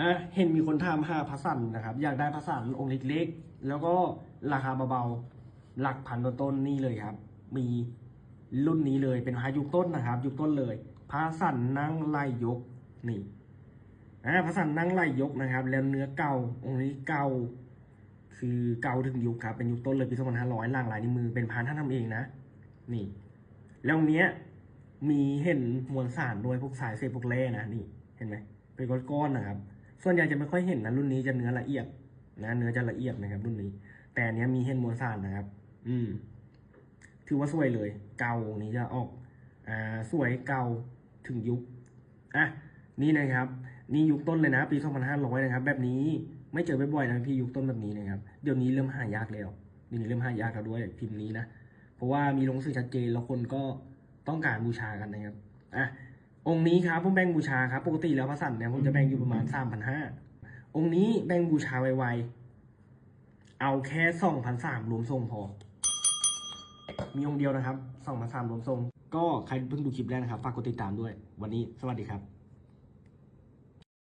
อะเห็นมีคนถามหาพระสันนะครับ อยากได้พระสันองค์เล็กๆ แล้วก็ราคาเบาๆ หลักพันต้นๆนี่เลยครับ มีรุ่นนี้เลยเป็นพระยุคต้นนะครับ ยุคต้นเลยพระสันนั่งไล่ยกนี่อ่าพระสันนั่งไล่ยกนะครับ แล้วเนื้อเก่าองค์นี้เก่าคือเก่าถึงยุคครับเป็นยุคต้นเลยปี2500ล่างลายนิ้วมือเป็นพานท่านทำเองนะ นี่ แล้วเนี้ยมีเห็นมวลสารด้วยพวกสายเซพวกแร่นะนี่เห็นไหมเป็นก้อนๆนะครับ ส่วนใหญ่จะไม่ค่อยเห็นนะรุ่นนี้จะเนื้อละเอียดนะเนื้อจะละเอียดนะครับ รุ่นนี้ แต่อันเนี้ยมีเห็นมวลสารนะครับ อืม ถือว่าสวยเลย เก่านี้จะออก อ่า สวยเก่าถึงยุค อะ นี่นะครับ นี่ยุคต้นเลยนะ ปี 2500 นะครับ แบบนี้ไม่เจอบ่อยๆนะพี่ยุคต้นแบบนี้นะครับ เดี๋ยวนี้เริ่มหายากแล้วเดี๋ยวนี้เริ่มหายากแล้วด้วยพิมพ์นี้นะ เพราะว่ามีลงสื่อชัดเจนแล้วคนก็ต้องการบูชากันนะครับ อะ องค์นี้ครับผมแบ่งบูชาครับปกติแล้วพระสันเนี่ยผมจะแบ่งอยู่ประมาณ3,500องค์นี้แบ่งบูชาไวๆเอาแค่2,300รวมทรงพอ มีองค์เดียวนะครับ2,300รวมทรง ก็ใครเพิ่งดูคลิปแรกนะครับฝากกดติดตามด้วย วันนี้สวัสดีครับ